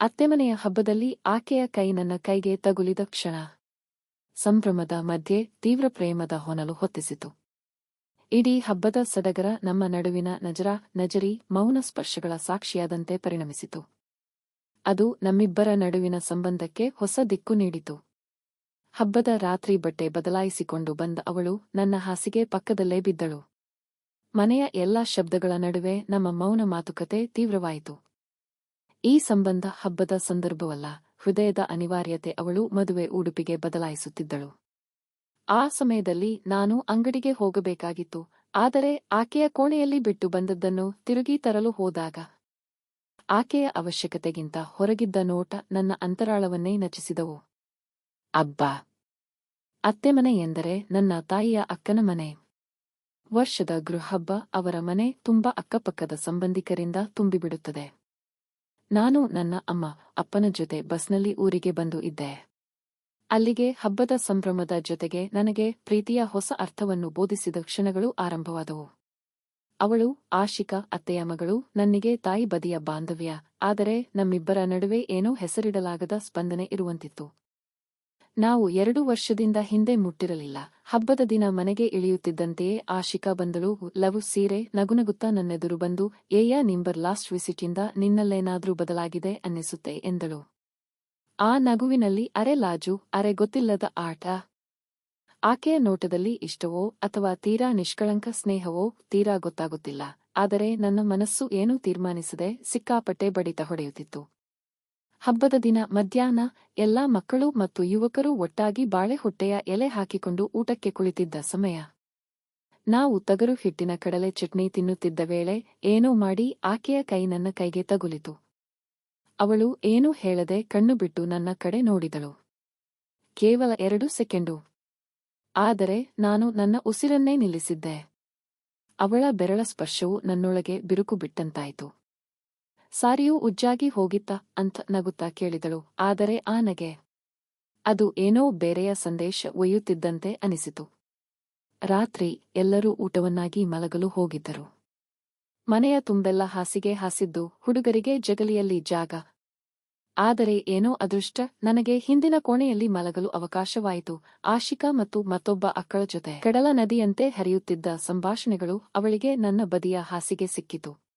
ಅತ್ತೆಮನೆಯ ಹಬ್ಬದಲ್ಲಿ ಆಕೆಯ ಕೈ ನನ್ನ ಕೈಗೆ ತಗುಲಿದ ಕ್ಷಣ. ಸಂಭ್ರಮದ ಮಧ್ಯೆ ತೀವ್ರ ಪ್ರೇಮದ ಹೊನಲು ಹೊತ್ತಿಸಿತು. ಇಡೀ ಹಬ್ಬದ ಸಡಗರ ನಮ್ಮ ನಡುವಿನ ನಜರ, ನಜರಿ, ಮೌನ ಸ್ಪರ್ಶಗಳ ಸಾಕ್ಷಿಯಾದಂತೆ ಪರಿಣಮಿಸಿತು. ಅದು ನಮ್ಮಿಬ್ಬರ ನಡುವಿನ ಸಂಬಂಧಕ್ಕೆ ಹೊಸ ದಿಕ್ಕು ನೀಡಿತು. ಹಬ್ಬದ ರಾತ್ರಿ ಬಟ್ಟೆ ಬದಲಾಯಿಸಿಕೊಂಡು ಬಂದ ಅವಳು ನನ್ನ ಹಾಸಿಗೆ ಪಕ್ಕದಲ್ಲೇ ಬಿದ್ದಳು. ಮನೆಯ ಎಲ್ಲಾ ಶಬ್ದಗಳ ನಡುವೆ ನಮ್ಮ ಮೌನ ಮಾತುಕತೆ ತೀವ್ರವಾಯಿತು. ಈ ಸಂಬಂಧ ಹಬ್ಬದ ಸಂದರ್ಭವಲ್ಲ, ಹೃದಯದ ಅನಿವಾರ್ಯತೆ ಅವಳು ಮದುವೆ ಉಡುಪಿಗೆ ಬದಲಾಯಿಸುತ್ತಿದ್ದಳು. ಆ ಸಮಯದಲ್ಲಿ ನಾನು ಅಂಗಡಿಗೆ ಹೋಗಬೇಕಾಗಿತ್ತು, ಆದರೆ ಆಕೆಯ ಕೋಣೆಯಲ್ಲಿ ಬಿಟ್ಟು ಬಂದದ್ದನ್ನು ತಿರುಗಿ ತರಲು ಹೋದಾಗ, ಆಕೆಯ ಅವಶ್ಯಕತೆಗಿಂತ ಹೊರಗಿದ್ದ ನೋಟ ನನ್ನ ಅಂತರಾಳವನ್ನೇ ನಚಿಸಿದವು. ಅಬ್ಬ! ಅತ್ತೆ ಮನೆ ಎಂದರೆ ನನ್ನ ತಾಯಿಯ ಅಕ್ಕನ ಮನೆ. ವರ್ಷದ ಗೃಹಬ್ಬ ಅವರ ಮನೆ ತುಂಬಾ ಅಕ್ಕಪಕ್ಕದ ಸಂಬಂಧಿಕರಿಂದ ತುಂಬಿಬಿಡುತ್ತದೆ. ನಾನು ನನ್ನ ಅಮ್ಮ, ಅಪ್ಪನ ಜೊತೆ ಬಸ್ನಲ್ಲಿ ಊರಿಗೆ ಬಂದು ಇದ್ದೆ. ಅಲ್ಲಿಗೆ ಹಬ್ಬದ ಸಂಭ್ರಮದ ಜೊತೆಗೆ ನನಗೆ ಪ್ರೀತಿಯ ಹೊಸ ಅರ್ಥವನ್ನು ಬೋಧಿಸಿದ ಕ್ಷಣಗಳು ಆರಂಭವಾದವು. ಅವಳು, ಆಶಿಕಾ ಅತ್ತೆಯ ಮಗಳು, ನನ್ನಿಗೆ ತಾಯಿ ಬದಿಯ ಬಾಂಧವ್ಯ, ಆದರೆ ನಮ್ಮಿಬ್ಬರ ನಡುವೆ ಏನೋ ಹೆಸರಿಡಲಾಗದ ಸ್ಪಂದನೆ ಇರುವಂತಿತ್ತು. ನಾವು ಎರಡು ವರ್ಷದಿಂದ ಹಿಂದೆ ಮುಟ್ಟಿರಲಿಲ್ಲ. ಹಬ್ಬದ ದಿನ ಮನೆಗೆ ಇಳಿಯುತ್ತಿದ್ದಂತೆಯೇ ಆಶಿಕಾ ಬಂದಳು. ಲವ್ ಸೀರೆ ನಗುನಗುತ್ತಾ ನನ್ನೆದುರು ಬಂದು, ಏಯ ನಿಂಬರ್ ಲಾಸ್ಟ್ ವಿಸಿಟಿಂದ ನಿನ್ನಲ್ಲೇನಾದ್ರೂ ಬದಲಾಗಿದೆ ಅನ್ನಿಸುತ್ತೆ ಎಂದಳು. ಆ ನಗುವಿನಲ್ಲಿ, ಅರೆ ಲಾಜು, ಅರೆ ಗೊತ್ತಿಲ್ಲದ ಆಟ. ಆಕೆಯ ನೋಟದಲ್ಲಿ ಇಷ್ಟವೋ ಅಥವಾ ತೀರಾ ನಿಷ್ಕಳಂಕ ಸ್ನೇಹವೋ ತೀರಾ ಗೊತ್ತಾಗುತ್ತಿಲ್ಲ. ಆದರೆ ನನ್ನ ಮನಸ್ಸು ಏನೂ ತೀರ್ಮಾನಿಸದೆ ಸಿಕ್ಕಾಪಟ್ಟೆ ಬಡಿತ ಹೊಡೆಯುತ್ತಿತ್ತು. ಹಬ್ಬದ ದಿನ ಮಧ್ಯಾಹ್ನ ಎಲ್ಲಾ ಮಕ್ಕಳು ಮತ್ತು ಯುವಕರು ಒಟ್ಟಾಗಿ ಬಾಳೆ ಹೊಟ್ಟೆಯ ಎಲೆ ಹಾಕಿಕೊಂಡು ಊಟಕ್ಕೆ ಕುಳಿತಿದ್ದ ಸಮಯ. ನಾವು ತಗರು ಹಿಟ್ಟಿನ ಕಡಲೆ ಚಟ್ನಿ ತಿನ್ನುತ್ತಿದ್ದ ವೇಳೆ ಏನೋ ಮಾಡಿ ಆಕೆಯ ಕೈ ನನ್ನ ಕೈಗೆ ತಗುಲಿತು. ಅವಳು ಏನೂ ಹೇಳದೆ ಕಣ್ಣು ಬಿಟ್ಟು ನನ್ನ ಕಡೆ ನೋಡಿದಳು. ಕೇವಲ ಎರಡು ಸೆಕೆಂಡು. ಆದರೆ ನಾನು ನನ್ನ ಉಸಿರನ್ನೇ ನಿಲ್ಲಿಸಿದ್ದೆ. ಅವಳ ಬೆರಳ ಸ್ಪರ್ಶವು ನನ್ನೊಳಗೆ ಬಿರುಕು ಬಿಟ್ಟಂತಾಯಿತು. ಸಾರಿಯೂ ಉಜ್ಜಾಗಿ ಹೋಗಿತ್ತ ಅಂತ ನಗುತ್ತಾ ಕೇಳಿದಳು. ಆದರೆ ಆ ನಗೆ, ಅದು ಏನೋ ಬೇರೆಯ ಸಂದೇಶ ಒಯ್ಯುತ್ತಿದ್ದಂತೆ ಅನಿಸಿತು. ರಾತ್ರಿ ಎಲ್ಲರೂ ಊಟವನ್ನಾಗಿ ಮಲಗಲು ಹೋಗಿದ್ದರು. ಮನೆಯ ತುಂಬೆಲ್ಲ ಹಾಸಿಗೆ ಹಾಸಿದ್ದು ಹುಡುಗರಿಗೆ ಜಗಲಿಯಲ್ಲಿ ಜಾಗ. ಆದರೆ ಏನೋ ಅದೃಷ್ಟ, ನನಗೆ ಹಿಂದಿನ ಕೋಣೆಯಲ್ಲಿ ಮಲಗಲು ಅವಕಾಶವಾಯಿತು. ಆಶಿಕಾ ಮತ್ತು ಮತ್ತೊಬ್ಬ ಅಕ್ಕಳ ಜೊತೆ. ಕಡಲ ನದಿಯಂತೆ ಹರಿಯುತ್ತಿದ್ದ ಸಂಭಾಷಣೆಗಳು ಅವಳಿಗೆ ನನ್ನ ಬದಿಯ ಹಾಸಿಗೆ ಸಿಕ್ಕಿತು.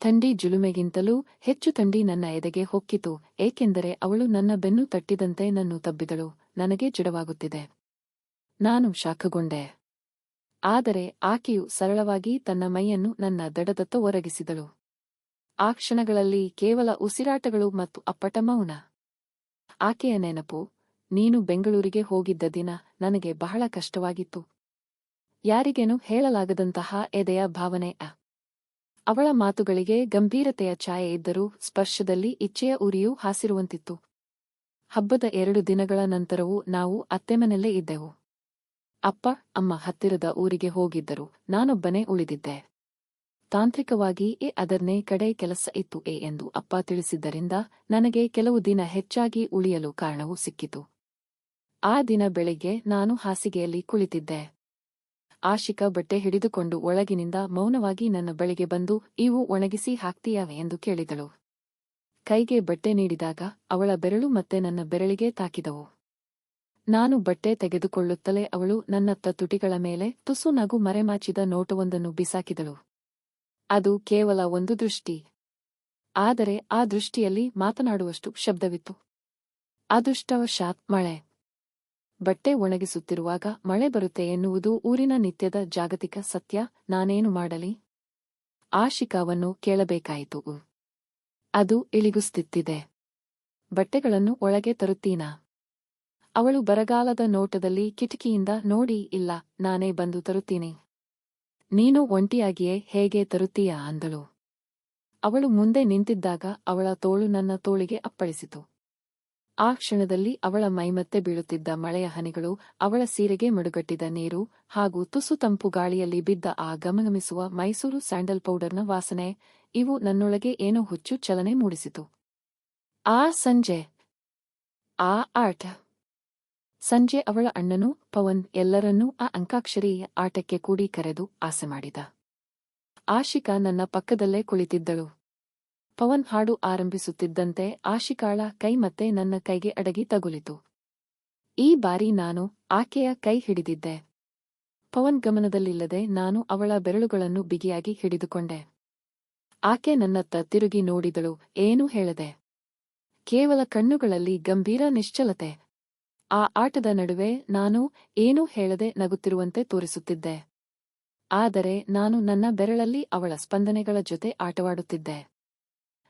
ಥಂಡಿ ಜುಲುಮೆಗಿಂತಲೂ ಹೆಚ್ಚು ಥಂಡಿ ನನ್ನ ಎದೆಗೆ ಹೊಕ್ಕಿತು, ಏಕೆಂದರೆ ಅವಳು ನನ್ನ ಬೆನ್ನು ತಟ್ಟಿದಂತೆ ನನ್ನು ತಬ್ಬಿದಳು, ನನಗೆ ಜಡವಾಗುತ್ತಿದೆ. ನಾನು ಶಾಖಗೊಂಡೆ. ಆದರೆ ಆಕೆಯು ಸರಳವಾಗಿ ತನ್ನ ಮೈಯನ್ನು ನನ್ನ ದಡದತ್ತ ಒರಗಿಸಿದಳು. ಆ ಕ್ಷಣಗಳಲ್ಲಿ ಕೇವಲ ಉಸಿರಾಟಗಳು ಮತ್ತು ಅಪ್ಪಟ ಮೌನ. ಆಕೆಯ ನೆನಪು, ನೀನು ಬೆಂಗಳೂರಿಗೆ ಹೋಗಿದ್ದ ದಿನ ನನಗೆ ಬಹಳ ಕಷ್ಟವಾಗಿತ್ತು. ಯಾರಿಗೇನು ಹೇಳಲಾಗದಂತಹ ಎದೆಯ ಭಾವನೆ ಅ. ಅವಳ ಮಾತುಗಳಿಗೆ ಗಂಭೀರತೆಯ ಛಾಯೆ ಇದ್ದರೂ ಸ್ಪರ್ಶದಲ್ಲಿ ಇಚ್ಛೆಯ ಉರಿಯೂ ಹಾಸಿರುವಂತಿತ್ತು. ಹಬ್ಬದ ಎರಡು ದಿನಗಳ ನಂತರವೂ ನಾವು ಅತ್ತೆಮನೆಲ್ಲೇ ಇದ್ದೆವು. ಅಪ್ಪ, ಅಮ್ಮ ಹತ್ತಿರದ ಊರಿಗೆ ಹೋಗಿದ್ದರು. ನಾನೊಬ್ಬನೇ ಉಳಿದಿದ್ದೆ. ತಾಂತ್ರಿಕವಾಗಿ ಎ ಅದರ್ನೇ ಕಡೆ ಕೆಲಸ ಇತ್ತು ಎ ಎಂದು ಅಪ್ಪ ತಿಳಿಸಿದ್ದರಿಂದ ನನಗೆ ಕೆಲವು ದಿನ ಹೆಚ್ಚಾಗಿ ಉಳಿಯಲು ಕಾರಣವೂ ಸಿಕ್ಕಿತು. ಆ ದಿನ ಬೆಳಿಗ್ಗೆ ನಾನು ಹಾಸಿಗೆಯಲ್ಲಿ ಕುಳಿತಿದ್ದೆ. ಆಶಿಕಾ ಬಟ್ಟೆ ಹಿಡಿದುಕೊಂಡು ಒಳಗಿನಿಂದ ಮೌನವಾಗಿ ನನ್ನ ಬಳಿಗೆ ಬಂದು, ಇವು ಒಣಗಿಸಿ ಹಾಕ್ತೀಯಾವೆ? ಎಂದು ಕೇಳಿದಳು. ಕೈಗೆ ಬಟ್ಟೆ ನೀಡಿದಾಗ ಅವಳ ಬೆರಳು ಮತ್ತೆ ನನ್ನ ಬೆರಳಿಗೆ ತಾಕಿದವು. ನಾನು ಬಟ್ಟೆ ತೆಗೆದುಕೊಳ್ಳುತ್ತಲೇ ಅವಳು ನನ್ನತ್ತ ತುಟಿಗಳ ಮೇಲೆ ತುಸು ನಗು ಮರೆಮಾಚಿದ ನೋಟವೊಂದನ್ನು ಬಿಸಾಕಿದಳು. ಅದು ಕೇವಲ ಒಂದು ದೃಷ್ಟಿ. ಆದರೆ ಆ ದೃಷ್ಟಿಯಲ್ಲಿ ಮಾತನಾಡುವಷ್ಟು ಶಬ್ದವಿತ್ತು. ಅದೃಷ್ಟವಶಾತ್ ಮಳೆ. ಬಟ್ಟೆ ಒಣಗಿಸುತ್ತಿರುವಾಗ ಮಳೆ ಬರುತ್ತೆ ಎನ್ನುವುದು ಊರಿನ ನಿತ್ಯದ ಜಾಗತಿಕ ಸತ್ಯ, ನಾನೇನು ಮಾಡಲಿ? ಆಶಿಕಾವನ್ನು ಕೇಳಬೇಕಾಯಿತು. ಅದು ಇಳಿಗುಸ್ತಿತ್ತಿದೆ. ಬಟ್ಟೆಗಳನ್ನು ಒಳಗೆ ತರುತ್ತೀನಾ? ಅವಳು ಬರಗಾಲದ ನೋಟದಲ್ಲಿ ಕಿಟಕಿಯಿಂದ ನೋಡಿ, ಇಲ್ಲ, ನಾನೇ ಬಂದು ತರುತ್ತೀನಿ. ನೀನು ಒಂಟಿಯಾಗಿಯೇ ಹೇಗೆ ತರುತ್ತೀಯಾ ಅಂದಳು. ಅವಳು ಮುಂದೆ ನಿಂತಿದ್ದಾಗ ಅವಳ ತೋಳು ನನ್ನ ತೋಳಿಗೆ ಅಪ್ಪಳಿಸಿತು. ಆ ಕ್ಷಣದಲ್ಲಿ ಅವಳ ಮೈಮತ್ತೆ ಬೀಳುತ್ತಿದ್ದ ಮಳೆಯ ಹನಿಗಳು ಅವಳ ಸೀರೆಗೆ ಮಡುಗಟ್ಟಿದ ನೀರು ಹಾಗೂ ತುಸು ತಂಪು ಗಾಳಿಯಲ್ಲಿ ಬಿದ್ದ ಆ ಗಮಗಮಿಸುವ ಮೈಸೂರು ಸ್ಯಾಂಡಲ್ ಪೌಡರ್ನ ವಾಸನೆ, ಇವು ನನ್ನೊಳಗೆ ಏನೋ ಹುಚ್ಚು ಚಲನೆ ಮೂಡಿಸಿತು. ಆ ಸಂಜೆ, ಆ ಆಟ. ಸಂಜೆ ಅವಳ ಅಣ್ಣನು ಪವನ್ ಎಲ್ಲರನ್ನೂ ಆ ಅಂಕಾಕ್ಷರಿ ಆಟಕ್ಕೆ ಕೂಡಿ ಕರೆದು ಆಸೆ ಮಾಡಿದ. ಆಶಿಕಾ ನನ್ನ ಪಕ್ಕದಲ್ಲೇ ಕುಳಿತಿದ್ದಳು. ಪವನ್ ಹಾಡು ಆರಂಭಿಸುತ್ತಿದ್ದಂತೆ ಆಶಿಕಾಳ ಕೈ ಮತ್ತೆ ನನ್ನ ಕೈಗೆ ಅಡಗಿ ತಗುಲಿತು. ಈ ಬಾರಿ ನಾನು ಆಕೆಯ ಕೈ ಹಿಡಿದಿದ್ದೆ. ಪವನ್ ಗಮನದಲ್ಲಿಲ್ಲದೆ ನಾನು ಅವಳ ಬೆರಳುಗಳನ್ನು ಬಿಗಿಯಾಗಿ ಹಿಡಿದುಕೊಂಡೆ. ಆಕೆ ನನ್ನತ್ತ ತಿರುಗಿ ನೋಡಿದಳು, ಏನೂ ಹೇಳದೆ? ಕೇವಲ ಕಣ್ಣುಗಳಲ್ಲಿ ಗಂಭೀರ ನಿಶ್ಚಲತೆ. ಆ ಆಟದ ನಡುವೆ ನಾನು ಏನೂ ಹೇಳದೆ ನಗುತ್ತಿರುವಂತೆ ತೋರಿಸುತ್ತಿದ್ದೆ. ಆದರೆ ನಾನು ನನ್ನ ಬೆರಳಲ್ಲಿ ಅವಳ ಸ್ಪಂದನೆಗಳ ಜೊತೆ ಆಟವಾಡುತ್ತಿದ್ದೆ.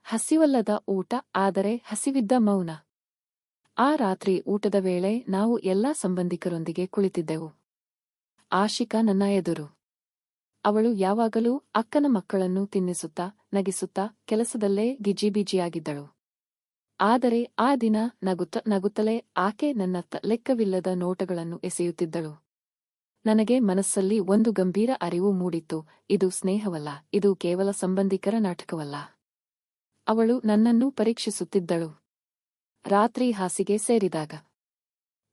ಹಸಿವಲ್ಲದ ಊಟ, ಆದರೆ ಹಸಿವಿದ್ದ ಮೌನ. ಆ ರಾತ್ರಿ ಊಟದ ವೇಳೆ ನಾವು ಎಲ್ಲಾ ಸಂಬಂಧಿಕರೊಂದಿಗೆ ಕುಳಿತಿದ್ದೆವು. ಆಶಿಕಾ ನನ್ನ ಎದುರು. ಅವಳು ಯಾವಾಗಲೂ ಅಕ್ಕನ ಮಕ್ಕಳನ್ನು ತಿನ್ನಿಸುತ್ತಾ, ನಗಿಸುತ್ತಾ, ಕೆಲಸದಲ್ಲೇ ಗಿಜಿಬಿಜಿಯಾಗಿದ್ದಳು. ಆದರೆ ಆ ದಿನ ನಗುತ್ತ, ನಗುತ್ತಲೇ ಆಕೆ ನನ್ನ ಲೆಕ್ಕವಿಲ್ಲದ ನೋಟಗಳನ್ನು ಎಸೆಯುತ್ತಿದ್ದಳು. ನನಗೆ ಮನಸ್ಸಲ್ಲಿ ಒಂದು ಗಂಭೀರ ಅರಿವು ಮೂಡಿತ್ತು, ಇದು ಸ್ನೇಹವಲ್ಲ, ಇದು ಕೇವಲ ಸಂಬಂಧಿಕರ ನಾಟಕವಲ್ಲ. ಅವಳು ನನ್ನನ್ನು ಪರೀಕ್ಷಿಸುತ್ತಿದ್ದಳು. ರಾತ್ರಿ ಹಾಸಿಗೆ ಸೇರಿದಾಗ.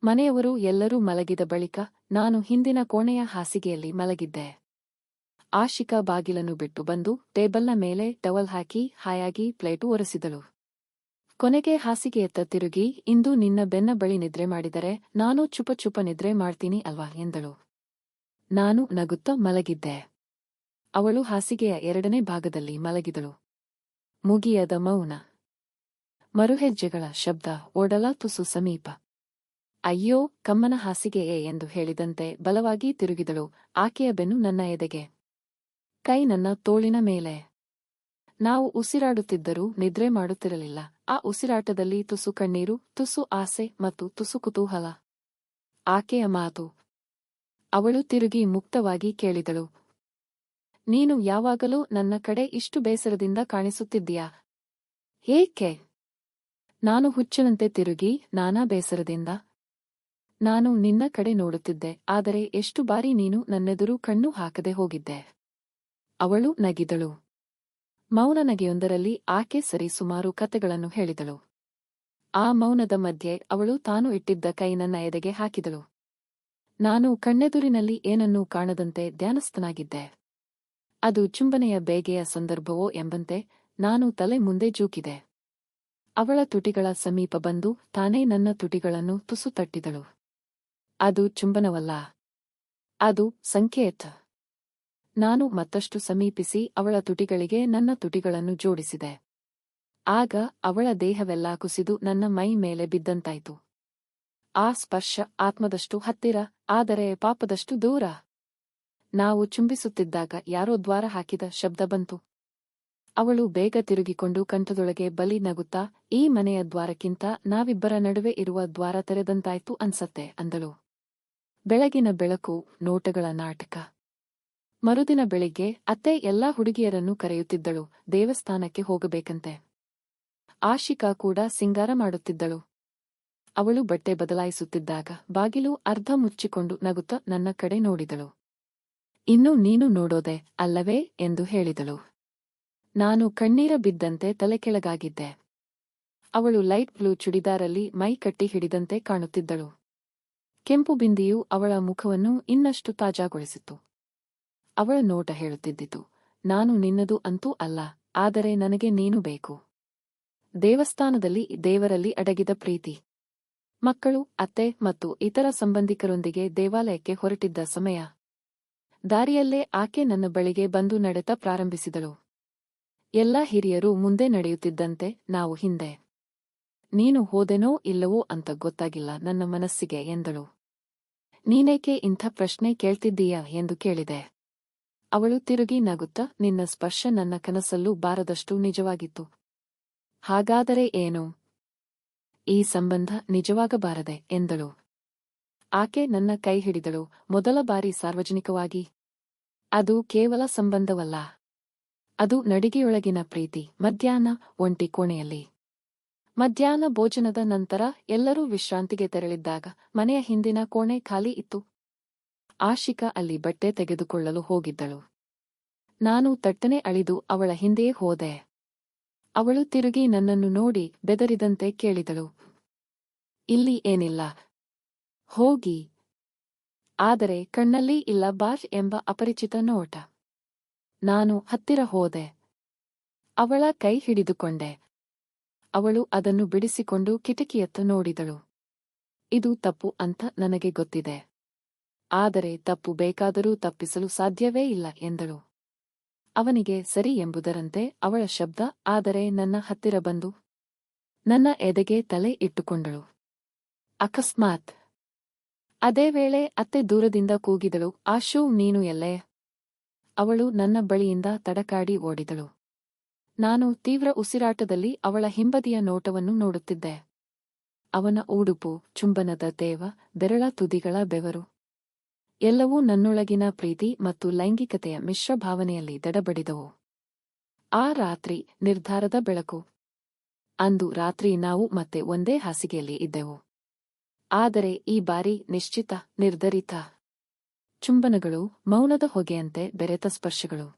ಮನೆಯವರು ಎಲ್ಲರೂ ಮಲಗಿದ ಬಳಿಕ ನಾನು ಹಿಂದಿನ ಕೋಣೆಯ ಹಾಸಿಗೆಯಲ್ಲಿ ಮಲಗಿದ್ದೆ. ಆಶಿಕಾ ಬಾಗಿಲನ್ನು ಬಿಟ್ಟು ಬಂದು ಟೇಬಲ್ನ ಮೇಲೆ ಟವಲ್ ಹಾಕಿ ಹಾಯಾಗಿ ಪ್ಲೇಟು ಒರೆಸಿದಳು. ಕೊನೆಗೆ ಹಾಸಿಗೆಯತ್ತ ತಿರುಗಿ, ಇಂದು ನಿನ್ನ ಬೆನ್ನ ಬಳಿ ನಿದ್ರೆ ಮಾಡಿದರೆ ನಾನು ಚುಪ ಚುಪ ನಿದ್ರೆ ಮಾಡ್ತೀನಿ ಅಲ್ವಾ? ಎಂದಳು. ನಾನು ನಗುತ್ತ ಮಲಗಿದ್ದೆ. ಅವಳು ಹಾಸಿಗೆಯ ಎರಡನೇ ಭಾಗದಲ್ಲಿ ಮಲಗಿದಳು. ಮುಗಿಯದ ಮೌನ. ಮರುಹೆಜ್ಜೆಗಳ ಶಬ್ದ ಓಡಲ ತುಸು ಸಮೀಪ ಅಯ್ಯೋ, ಕಮ್ಮನ ಹಾಸಿಗೆಯೇ ಎಂದು ಹೇಳಿದಂತೆ ಬಲವಾಗಿ ತಿರುಗಿದಳು ಆಕೆಯ ಬೆನ್ನು ನನ್ನ ಎದೆಗೆ. ಕೈ ನನ್ನ ತೋಳಿನ ಮೇಲೆ. ನಾವು ಉಸಿರಾಡುತ್ತಿದ್ದರೂ ನಿದ್ರೆ ಮಾಡುತ್ತಿರಲಿಲ್ಲ. ಆ ಉಸಿರಾಟದಲ್ಲಿ ತುಸು ಕಣ್ಣೀರು, ತುಸು ಆಸೆ ಮತ್ತು ತುಸು ಕುತೂಹಲ. ಆಕೆಯ ಮಾತು. ಅವಳು ತಿರುಗಿ ಮುಕ್ತವಾಗಿ ಕೇಳಿದಳು. ನೀನು ಯಾವಾಗಲೂ ನನ್ನ ಕಡೆ ಇಷ್ಟು ಬೇಸರದಿಂದ ಕಾಣಿಸುತ್ತಿದ್ದೀಯಾ? ಏಕೆ? ನಾನು ಹುಚ್ಚನಂತೆ ತಿರುಗಿ ನಾನಾ ಬೇಸರದಿಂದ. ನಾನು ನಿನ್ನ ಕಡೆ ನೋಡುತ್ತಿದ್ದೆ, ಆದರೆ ಎಷ್ಟು ಬಾರಿ ನೀನು ನನ್ನೆದುರು ಕಣ್ಣು ಹಾಕದೆ ಹೋಗಿದ್ದೆ? ಅವಳು ನಗಿದಳು. ಮೌನ ನಗೆಯೊಂದರಲ್ಲಿ ಆಕೆ ಸರಿ ಸುಮಾರು ಕತೆಗಳನ್ನು ಹೇಳಿದಳು. ಆ ಮೌನದ ಮಧ್ಯೆ ಅವಳು ತಾನು ಇಟ್ಟಿದ್ದ ಕೈ ನನ್ನ ಎದೆಗೆ ಹಾಕಿದಳು. ನಾನು ಕಣ್ಣೆದುರಿನಲ್ಲಿ ಏನನ್ನೂ ಕಾಣದಂತೆ ಧ್ಯಾನಸ್ಥನಾಗಿದ್ದೆ. ಅದು ಚುಂಬನೆಯ ಬೇಗೆಯ ಸಂದರ್ಭವೋ ಎಂಬಂತೆ ನಾನು ತಲೆ ಮುಂದೆ ಜೂಕಿದೆ. ಅವಳ ತುಟಿಗಳ ಸಮೀಪ ಬಂದು ತಾನೇ ನನ್ನ ತುಟಿಗಳನ್ನು ತುಸು ತಟ್ಟಿದಳು. ಅದು ಚುಂಬನವಲ್ಲ. ಅದು ಸಂಕೇತ. ನಾನು ಮತ್ತಷ್ಟು ಸಮೀಪಿಸಿ ಅವಳ ತುಟಿಗಳಿಗೆ ನನ್ನ ತುಟಿಗಳನ್ನು ಜೋಡಿಸಿದೆ. ಆಗ ಅವಳ ದೇಹವೆಲ್ಲ ಕುಸಿದು ನನ್ನ ಮೈ ಮೇಲೆ ಬಿದ್ದಂತಾಯಿತು. ಆ ಸ್ಪರ್ಶ ಆತ್ಮದಷ್ಟು ಹತ್ತಿರ, ಆದರೆ ಪಾಪದಷ್ಟು ದೂರ. ನಾವು ಚುಂಬಿಸುತ್ತಿದ್ದಾಗ ಯಾರೋ ದ್ವಾರ ಹಾಕಿದ ಶಬ್ದ ಬಂತು. ಅವಳು ಬೇಗ ತಿರುಗಿಕೊಂಡು ಕಂಠದೊಳಗೆ ಬಲಿ ನಗುತ್ತಾ, ಈ ಮನೆಯ ದ್ವಾರಕ್ಕಿಂತ ನಾವಿಬ್ಬರ ನಡುವೆ ಇರುವ ದ್ವಾರ ತೆರೆದಂತಾಯ್ತು ಅನ್ಸತ್ತೆ ಅಂದಳು. ಬೆಳಗಿನ ಬೆಳಕು, ನೋಟಗಳ ನಾಟಕ. ಮರುದಿನ ಬೆಳಿಗ್ಗೆ ಅತ್ತೆ ಎಲ್ಲಾ ಹುಡುಗಿಯರನ್ನು ಕರೆಯುತ್ತಿದ್ದಳು, ದೇವಸ್ಥಾನಕ್ಕೆ ಹೋಗಬೇಕಂತೆ. ಆಶಿಕಾ ಕೂಡ ಸಿಂಗಾರ ಮಾಡುತ್ತಿದ್ದಳು. ಅವಳು ಬಟ್ಟೆ ಬದಲಾಯಿಸುತ್ತಿದ್ದಾಗ ಬಾಗಿಲು ಅರ್ಧ ಮುಚ್ಚಿಕೊಂಡು ನಗುತ್ತ ನನ್ನ ಕಡೆ ನೋಡಿದಳು. ಇನ್ನು ನೀನು ನೋಡೋದೆ ಅಲ್ಲವೇ ಎಂದು ಹೇಳಿದಳು. ನಾನು ಕಣ್ಣೀರ ಬಿದ್ದಂತೆ ತಲೆಕೆಳಗಾಗಿದ್ದೆ ಅವಳು ಲೈಟ್ ಬ್ಲೂ ಚುಡಿದಾರಲ್ಲಿ ಮೈ ಕಟ್ಟಿ ಹಿಡಿದಂತೆ ಕಾಣುತ್ತಿದ್ದಳು. ಕೆಂಪು ಬಿಂದಿಯು ಅವಳ ಮುಖವನ್ನು ಇನ್ನಷ್ಟು ತಾಜಾಗೊಳಿಸಿತು. ಅವಳ ನೋಟ ಹೇಳುತ್ತಿದ್ದಿತು, ನಾನು ನಿನ್ನದು ಅಂತೂ ಅಲ್ಲ, ಆದರೆ ನನಗೆ ನೀನು ಬೇಕು. ದೇವಸ್ಥಾನದಲ್ಲಿ ದೇವರಲ್ಲಿ ಅಡಗಿದ ಪ್ರೀತಿ. ಮಕ್ಕಳು, ಅತ್ತೆ ಮತ್ತು ಇತರ ಸಂಬಂಧಿಕರೊಂದಿಗೆ ದೇವಾಲಯಕ್ಕೆ ಹೊರಟಿದ್ದ ಸಮಯ. ದಾರಿಯಲ್ಲೇ ಆಕೆ ನನ್ನ ಬಳಿಗೆ ಬಂದು ನಡೆತ ಪ್ರಾರಂಭಿಸಿದಳು. ಎಲ್ಲ ಹಿರಿಯರು ಮುಂದೆ ನಡೆಯುತ್ತಿದ್ದಂತೆ ನಾವು ಹಿಂದೆ. ನೀನು ಹೋದೆನೋ ಇಲ್ಲವೋ ಅಂತ ಗೊತ್ತಾಗಿಲ್ಲ ನನ್ನ ಮನಸ್ಸಿಗೆ ಎಂದಳು. ನೀನೇಕೆ ಇಂಥ ಪ್ರಶ್ನೆ ಕೇಳ್ತಿದ್ದೀಯಾ ಎಂದು ಕೇಳಿದೆ. ಅವಳು ತಿರುಗಿ ನಗುತ್ತ ನಿನ್ನ ಸ್ಪರ್ಶ ನನ್ನ ಕನಸಲ್ಲೂ ಬಾರದಷ್ಟು ನಿಜವಾಗಿತ್ತು. ಹಾಗಾದರೆ ಏನು? ಈ ಸಂಬಂಧ ನಿಜವಾಗಬಾರದೆ ಎಂದಳು. ಆಕೆ ನನ್ನ ಕೈ ಹಿಡಿದಳು. ಮೊದಲ ಬಾರಿ ಸಾರ್ವಜನಿಕವಾಗಿ. ಅದು ಕೇವಲ ಸಂಬಂಧವಲ್ಲ. ಅದು ನಡಿಗೆಯೊಳಗಿನ ಪ್ರೀತಿ. ಮಧ್ಯಾಹ್ನ ಒಂಟಿ ಕೋಣೆಯಲ್ಲಿ. ಮಧ್ಯಾಹ್ನ ಭೋಜನದ ನಂತರ ಎಲ್ಲರೂ ವಿಶ್ರಾಂತಿಗೆ ತೆರಳಿದ್ದಾಗ ಮನೆಯ ಹಿಂದಿನ ಕೋಣೆ ಖಾಲಿ ಇತ್ತು. ಆಶಿಕಾ ಅಲ್ಲಿ ಬಟ್ಟೆ ತೆಗೆದುಕೊಳ್ಳಲು ಹೋಗಿದ್ದಳು. ನಾನು ತಟ್ಟನೆ ಅಳಿದು ಅವಳ ಹಿಂದೆಯೇ ಹೋದೆ. ಅವಳು ತಿರುಗಿ ನನ್ನನ್ನು ನೋಡಿ ಬೆದರಿದಂತೆ ಕೇಳಿದಳು. ಇಲ್ಲಿ ಏನಿಲ್ಲ. ಹೋಗಿ. ಆದರೆ ಕಣ್ಣಲ್ಲಿ ಇಲ್ಲ ಬಾರ್ ಎಂಬ ಅಪರಿಚಿತ ನೋಟ. ನಾನು ಹತ್ತಿರ ಹೋದೆ. ಅವಳ ಕೈ ಹಿಡಿದುಕೊಂಡೆ. ಅವಳು ಅದನ್ನು ಬಿಡಿಸಿಕೊಂಡು ಕಿಟಕಿಯತ್ತ ನೋಡಿದಳು. ಇದು ತಪ್ಪು ಅಂತ ನನಗೆ ಗೊತ್ತಿದೆ. ಆದರೆ ತಪ್ಪು ಬೇಕಾದರೂ ತಪ್ಪಿಸಲು ಸಾಧ್ಯವೇ ಇಲ್ಲ ಎಂದಳು. ಅವನಿಗೆ ಸರಿ ಎಂಬುದರಂತೆ ಅವಳ ಶಬ್ದ, ಆದರೆ ನನ್ನ ಹತ್ತಿರ ಬಂದು ನನ್ನ ಎದೆಗೆ ತಲೆ ಇಟ್ಟುಕೊಂಡಳು. ಅಕಸ್ಮಾತ್. ಅದೇ ವೇಳೆ ಅತ್ತೆ ದೂರದಿಂದ ಕೂಗಿದಳು. ಆಶು, ನೀನು ಎಲ್ಲೆ? ಅವಳು ನನ್ನ ಬಳಿಯಿಂದ ತಡಕಾಡಿ ಓಡಿದಳು. ನಾನು ತೀವ್ರ ಉಸಿರಾಟದಲ್ಲಿ ಅವಳ ಹಿಂಬದಿಯ ನೋಟವನ್ನು ನೋಡುತ್ತಿದ್ದೆ. ಅವನ ಉಡುಪು, ಚುಂಬನದ ದೇವ, ಬೆರಳ ತುದಿಗಳ ಬೆವರು. ಎಲ್ಲವೂ ನನ್ನೊಳಗಿನ ಪ್ರೀತಿ ಮತ್ತು ಲೈಂಗಿಕತೆಯ ಮಿಶ್ರ ಭಾವನೆಯಲ್ಲಿ ದಡಬಡಿದವು. ಆ ರಾತ್ರಿ ನಿರ್ಧಾರದ ಬೆಳಕು. ಅಂದು ರಾತ್ರಿ ನಾವು ಮತ್ತೆ ಒಂದೇ ಹಾಸಿಗೆಯಲ್ಲಿ ಇದ್ದೆವು. ಆದರೆ ಈ ಬಾರಿ ನಿಶ್ಚಿತ, ನಿರ್ಧರಿತ. ಚುಂಬನಗಳು ಮೌನದ ಹೊಗೆಯಂತೆ ಬೆರೆತ ಸ್ಪರ್ಶಗಳು.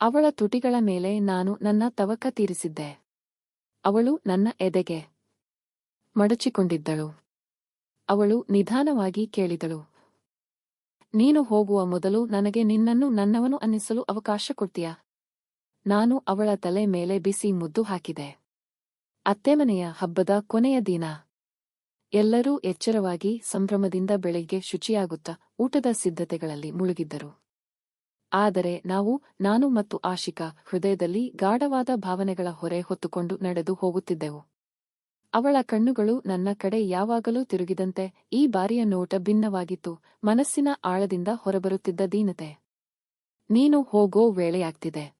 ಅವಳ ತುಟಿಗಳ ಮೇಲೆ ನಾನು ನನ್ನ ತವಕ ತೀರಿಸಿದ್ದೆ. ಅವಳು ನನ್ನ ಎದೆಗೆ ಮಡಚಿಕೊಂಡಿದ್ದಳು. ಅವಳು ನಿಧಾನವಾಗಿ ಕೇಳಿದಳು. ನೀನು ಹೋಗುವ ಮೊದಲು ನನಗೆ ನಿನ್ನನ್ನು ನನ್ನವನು ಅನ್ನಿಸಲು ಅವಕಾಶ ಕೊಡ್ತೀಯಾ? ನಾನು ಅವಳ ತಲೆ ಮೇಲೆ ಬಿಸಿ ಮುದ್ದು ಹಾಕಿದೆ. ಅತ್ತೆಮನೆಯ ಹಬ್ಬದ ಕೊನೆಯ ದಿನ. ಎಲ್ಲರೂ ಎಚ್ಚರವಾಗಿ ಸಂಭ್ರಮದಿಂದ ಬೆಳಿಗ್ಗೆ ಶುಚಿಯಾಗುತ್ತಾ ಊಟದ ಸಿದ್ಧತೆಗಳಲ್ಲಿ ಮುಳುಗಿದ್ದರು. ಆದರೆ ನಾವು, ನಾನು ಮತ್ತು ಆಶಿಕಾ ಹೃದಯದಲ್ಲಿ ಗಾಢವಾದ ಭಾವನೆಗಳ ಹೊರೆ ಹೊತ್ತುಕೊಂಡು ನಡೆದು ಹೋಗುತ್ತಿದ್ದೆವು. ಅವಳ ಕಣ್ಣುಗಳು ನನ್ನ ಕಡೆ ಯಾವಾಗಲೂ ತಿರುಗಿದಂತೆ ಈ ಬಾರಿಯ ನೋಟ ಭಿನ್ನವಾಗಿತ್ತು, ಮನಸ್ಸಿನ ಆಳದಿಂದ ಹೊರಬರುತ್ತಿದ್ದ ದೀನತೆ. ನೀನು ಹೋಗೋ ವೇಳೆಯಾಗ್ತಿದೆ.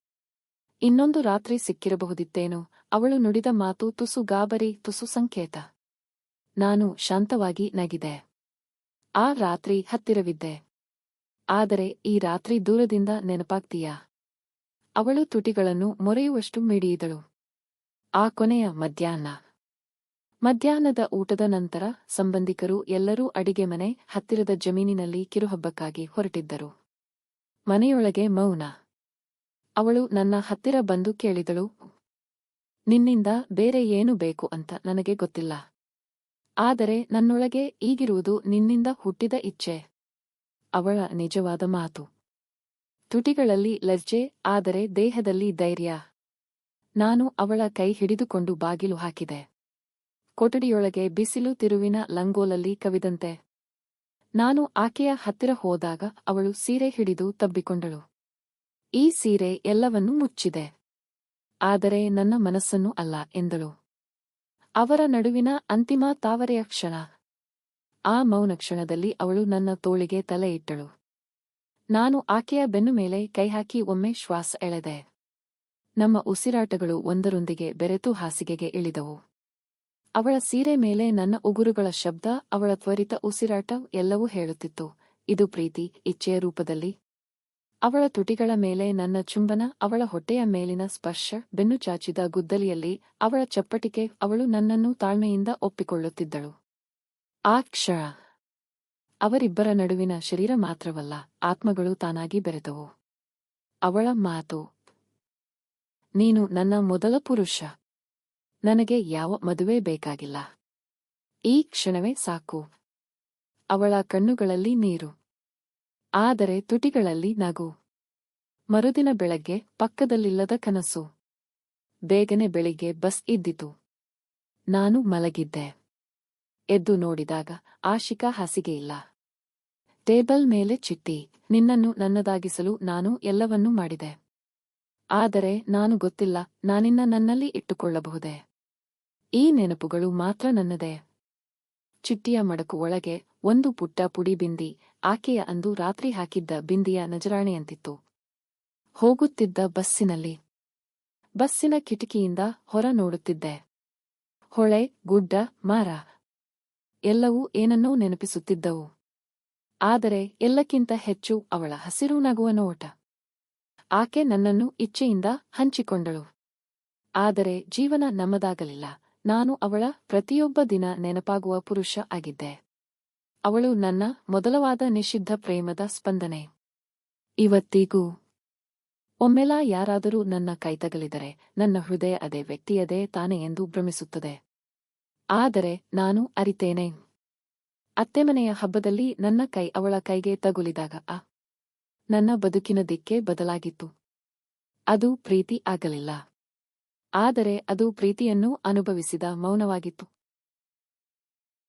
ಇನ್ನೊಂದು ರಾತ್ರಿ ಸಿಕ್ಕಿರಬಹುದಿತ್ತೇನು? ಅವಳು ನುಡಿದ ಮಾತು ತುಸು ಗಾಬರಿ, ತುಸು ಸಂಕೇತ. ನಾನು ಶಾಂತವಾಗಿ ನಗಿದೆ. ಆ ರಾತ್ರಿ ಹತ್ತಿರವಿದ್ದೆ. ಆದರೆ ಈ ರಾತ್ರಿ ದೂರದಿಂದ ನೆನಪಾಗ್ತೀಯಾ? ಅವಳು ತುಟಿಗಳನ್ನು ಮೊರೆಯುವಷ್ಟು ಮಿಡಿಯಿದಳು. ಆ ಕೊನೆಯ ಮಧ್ಯಾಹ್ನ. ಮಧ್ಯಾಹ್ನದ ಊಟದ ನಂತರ ಸಂಬಂಧಿಕರು ಎಲ್ಲರೂ ಅಡಿಗೆ ಮನೆ ಹತ್ತಿರದ ಜಮೀನಿನಲ್ಲಿ ಕಿರುಹಬ್ಬಕ್ಕಾಗಿ ಹೊರಟಿದ್ದರು. ಮನೆಯೊಳಗೆ ಮೌನ. ಅವಳು ನನ್ನ ಹತ್ತಿರ ಬಂದು ಕೇಳಿದಳು, ನಿನ್ನಿಂದ ಬೇರೆ ಏನು ಬೇಕು ಅಂತ ನನಗೆ ಗೊತ್ತಿಲ್ಲ. ಆದರೆ ನನ್ನೊಳಗೆ ಈಗಿರುವುದು ನಿನ್ನಿಂದ ಹುಟ್ಟಿದ ಇಚ್ಛೆ. ಅವಳ ನಿಜವಾದ ಮಾತು. ತುಟಿಗಳಲ್ಲಿ ಲಜ್ಜೆ, ಆದರೆ ದೇಹದಲ್ಲಿ ಧೈರ್ಯ. ನಾನು ಅವಳ ಕೈ ಹಿಡಿದುಕೊಂಡು ಬಾಗಿಲು ಹಾಕಿದೆ. ಕೊಠಡಿಯೊಳಗೆ ಬಿಸಿಲು ತಿರುವಿನ ಲಂಗೋಲಲ್ಲಿ ಕವಿದಂತೆ. ನಾನು ಆಕೆಯ ಹತ್ತಿರ ಹೋದಾಗ ಅವಳು ಸೀರೆ ಹಿಡಿದು ತಬ್ಬಿಕೊಂಡಳು. ಈ ಸೀರೆ ಎಲ್ಲವನ್ನೂ ಮುಚ್ಚಿದೆ. ಆದರೆ ನನ್ನ ಮನಸ್ಸನ್ನು ಅಲ್ಲ ಎಂದಳು. ಅವರ ನಡುವಿನ ಅಂತಿಮ ತಾವರೆಯ ಕ್ಷಣ. ಆ ಮೌನ ಕ್ಷಣದಲ್ಲಿ ಅವಳು ನನ್ನ ತೋಳಿಗೆ ತಲೆ ಇಟ್ಟಳು. ನಾನು ಆಕೆಯ ಬೆನ್ನು ಮೇಲೆ ಕೈಹಾಕಿ ಒಮ್ಮೆ ಶ್ವಾಸ ಎಳೆದೆ. ನಮ್ಮ ಉಸಿರಾಟಗಳು ಒಂದರೊಂದಿಗೆ ಬೆರೆತು ಹಾಸಿಗೆಗೆ ಇಳಿದವು. ಅವಳ ಸೀರೆ ಮೇಲೆ ನನ್ನ ಉಗುರುಗಳ ಶಬ್ದ, ಅವಳ ತ್ವರಿತ ಉಸಿರಾಟ ಎಲ್ಲವೂ ಹೇಳುತ್ತಿತ್ತು. ಇದು ಪ್ರೀತಿ, ಇಚ್ಛೆಯ ರೂಪದಲ್ಲಿ ಅವಳ ತುಟಿಗಳ ಮೇಲೆ ನನ್ನ ಚುಂಬನ, ಅವಳ ಹೊಟ್ಟೆಯ ಮೇಲಿನ ಸ್ಪರ್ಶ, ಬೆನ್ನು ಚಾಚಿದ ಗುದ್ದಲಿಯಲ್ಲಿ ಅವಳ ಚಪ್ಪಟಿಕೆ, ಅವಳು ನನ್ನನ್ನು ತಾಳ್ಮೆಯಿಂದ ಒಪ್ಪಿಕೊಳ್ಳುತ್ತಿದ್ದಳು. ಆ ಕ್ಷಣ ಅವರಿಬ್ಬರ ನಡುವಿನ ಶರೀರ ಮಾತ್ರವಲ್ಲ, ಆತ್ಮಗಳು ತಾನಾಗಿ ಬೆರೆತವು. ಅವಳ ಮಾತು, ನೀನು ನನ್ನ ಮೊದಲ ಪುರುಷ, ನನಗೆ ಯಾವ ಮದುವೆ ಬೇಕಾಗಿಲ್ಲ. ಈ ಕ್ಷಣವೇ ಸಾಕು. ಅವಳ ಕಣ್ಣುಗಳಲ್ಲಿ ನೀರು. ಆದರೆ ತುಟಿಗಳಲ್ಲಿ ನಗು. ಮರುದಿನ ಬೆಳಗ್ಗೆ ಪಕ್ಕದಲ್ಲಿಲ್ಲದ ಕನಸು. ಬೇಗನೆ ಬೆಳಿಗ್ಗೆ ಬಸ್ ಇದ್ದಿತು. ನಾನು ಮಲಗಿದ್ದೆ. ಎದ್ದು ನೋಡಿದಾಗ ಆಶಿಕಾ ಹಾಸಿಗೆಯಿಲ್ಲ ಟೇಬಲ್ ಮೇಲೆ ಚಿಟ್ಟಿ. ನಿನ್ನನ್ನು ನನ್ನದಾಗಿಸಲು ನಾನು ಎಲ್ಲವನ್ನೂ ಮಾಡಿದೆ. ಆದರೆ ನಾನು ಗೊತ್ತಿಲ್ಲ ನಾನಿನ್ನ ನನ್ನಲ್ಲಿ ಇಟ್ಟುಕೊಳ್ಳಬಹುದೇ. ಈ ನೆನಪುಗಳು ಮಾತ್ರ ನನ್ನದೇ. ಚಿಟ್ಟಿಯ ಮಡಕು ಒಳಗೆ ಒಂದು ಪುಟ್ಟ ಪುಡಿ ಬಿಂದಿ ಆಕೆಯ ಅಂದು ರಾತ್ರಿ ಹಾಕಿದ್ದ ಬಿಂದಿಯ ನಜರಾಣೆಯಂತಿತ್ತು. ಹೋಗುತ್ತಿದ್ದ ಬಸ್ಸಿನಲ್ಲಿ. ಬಸ್ಸಿನ ಕಿಟಕಿಯಿಂದ ಹೊರ ನೋಡುತ್ತಿದ್ದೆ. ಹೊಳೆ, ಗುಡ್ಡ, ಮಾರ. ಎಲ್ಲವೂ ಏನನ್ನೋ ನೆನಪಿಸುತ್ತಿದ್ದವು. ಆದರೆ ಎಲ್ಲಕ್ಕಿಂತ ಹೆಚ್ಚು ಅವಳ ಹಸಿರು ನಗುವ ನೋಟ. ಆಕೆ ನನ್ನನ್ನು ಇಚ್ಛೆಯಿಂದ ಹಂಚಿಕೊಂಡಳು. ಆದರೆ ಜೀವನ ನಮ್ಮದಾಗಲಿಲ್ಲ. ನಾನು ಅವಳ ಪ್ರತಿಯೊಬ್ಬ ದಿನ ನೆನಪಾಗುವ ಪುರುಷ ಆಗಿದ್ದೆ. ಅವಳು ನನ್ನ ಮೊದಲವಾದ ನಿಷಿದ್ಧ ಪ್ರೇಮದ ಸ್ಪಂದನೆ. ಇವತ್ತಿಗೂ ಒಮ್ಮೆಲ ಯಾರಾದರೂ ನನ್ನ ಕೈತಗಲಿದರೆ ನನ್ನ ಹೃದಯ ಅದೇ ವ್ಯಕ್ತಿಯದೇ ತಾನೆ ಎಂದು ಭ್ರಮಿಸುತ್ತದೆ. ಆದರೆ ನಾನು ಅರಿತೇನೆ. ಅತ್ತೆಮನೆಯ ಹಬ್ಬದಲ್ಲಿ ನನ್ನ ಕೈ ಅವಳ ಕೈಗೆ ತಗುಲಿದಾಗ, ಆ, ನನ್ನ ಬದುಕಿನ ದಿಕ್ಕೆ ಬದಲಾಗಿತ್ತು. ಅದು ಪ್ರೀತಿ ಆಗಲಿಲ್ಲ. ಆದರೆ ಅದು ಪ್ರೀತಿಯನ್ನು ಅನುಭವಿಸಿದ ಮೌನವಾಗಿತ್ತು.